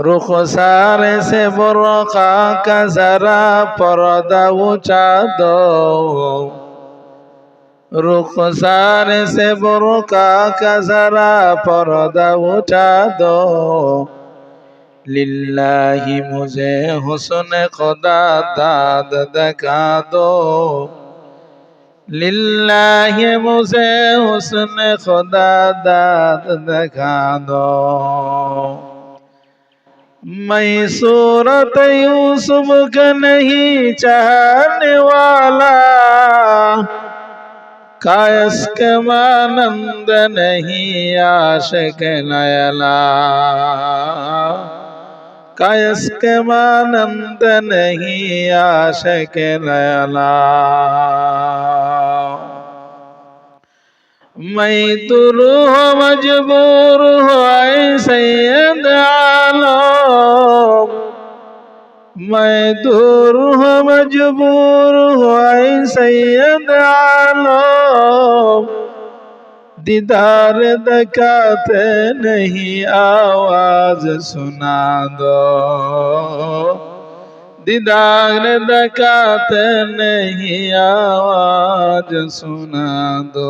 রুখসার সে বড় কাকারা পরদা উচা রুখসার সে বড় কাকারা পরদা উচা লিল্লাহি মুঝে হোসন খোদা দাদ দেখা দো লিল্লাহি মুঝে হোসন খোদা দাদ দেখা দো मैं सूरत यूसुफ का नहीं चाहने वाला। कायस के मानंद नहीं, आशिक नयला। कायस के मानंद नहीं, आशिक नयला। मैं तुरू मजबूर हो सैयद میں دور ہوں مجبور ہوں سید عالم دیدار دکاتے نہیں آواز سنا دو دیدار دکاتے نہیں آواز سنا دو